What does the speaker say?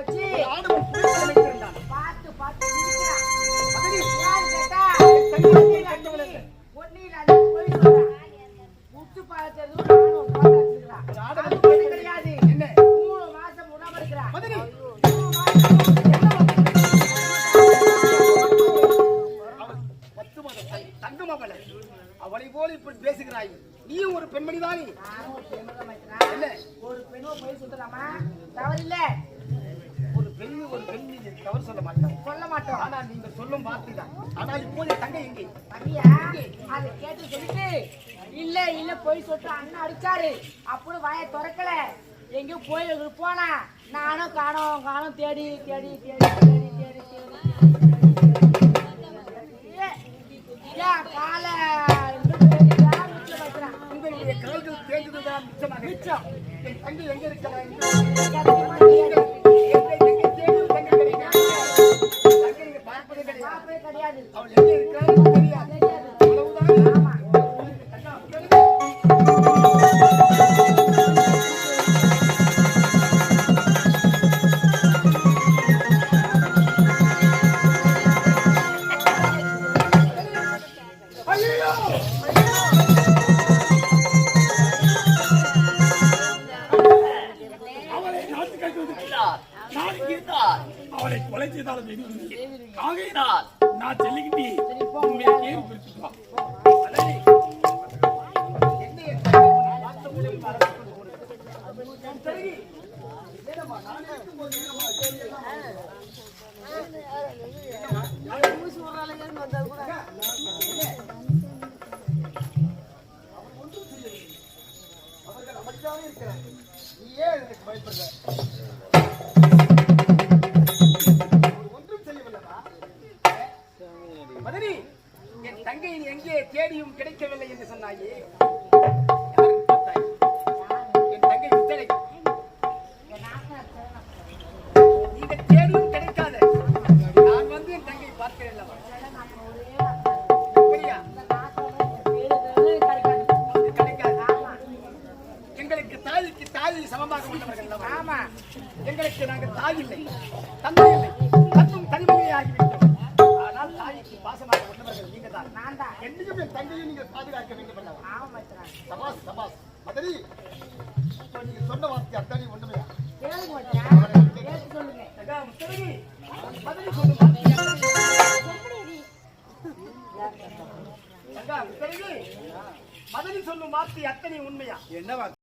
வச்சு பார்த்து பார்த்து. முத்து பொண்ணு கிடையாது. என்ன? மூணு மாசம் உணவு இருக்கிறான். அவள் போல இப்படி பேசுகிறாய் நீயும் ஒரு பெண்மணிதானே நானும் ஒரு பெண்ணோ போய் சுத்தலாமா? தவறில்ல. ஒரு பெண் நீங்க தவறு சொல்ல மாட்டாங்க. சொல்ல மாட்டோம். ஆனா நீங்க சொல்லும் வார்த்தை தான். ஆனால் இப்போது தங்கை எங்கே அதை கேட்டு சொல்லிட்டு இல்ல இல்ல போய் சொல்லிட்டு அண்ணன் அடிச்சாரு. அப்படி வாயை திறக்கல. எங்கேயோ போய் போனா நானும் காணோம் காணோம் தேடி தேடி தேடி தேடி தேடி காலை. உங்களுடைய கால்கள் தேர்ந்ததுதான் மிச்சமாக மிச்சம். என் தங்கை எங்க இருக்கிறாய் கிடையாது. மாப்பிள்ளை அவள் எங்க இருக்கிறான்னு தெரியாது அவ்வளவுதான் அவளை கொலை செய்தாலும் ஆகையினால் நான் செல்லுகின்றி கேள்வி அவர்கள் இருக்கிறார்கள். நீ ஏன் எனக்கு பயப்படுற? என் தங்கையின் எங்கே தேடியும் கிடைக்கவில்லை என்று சொன்னாயே என் தங்கை வித்தலை. நீங்கள் தேடியும் கிடைக்காத நான் வந்து என் தங்கை பார்க்கிறேன் அல்லவா? கிடைக்காது. எங்களுக்கு தாய்க்கு தாயை சமமாக உள்ளவர்கள் அல்லவா? ஆமா எங்களுக்கு நாங்கள் தாய் இல்லை தந்தை இல்லை தன்னும் தனிமையே ஆகிவிட்டோம் ஆனால் தாய்க்கு பாசமாக உள்ளவர்கள் தான் நான் தான். என்னையும் என் தங்கையும் நீங்கள் பாதுகாக்க வேண்டும் அல்லவா? சபாஸ் சபாஸ் மதனி இப்போ நீங்க சொன்ன வார்த்தை அத்தனை மதனி சொல்லும் வார்த்தை அத்தனை உண்மையா? என்ன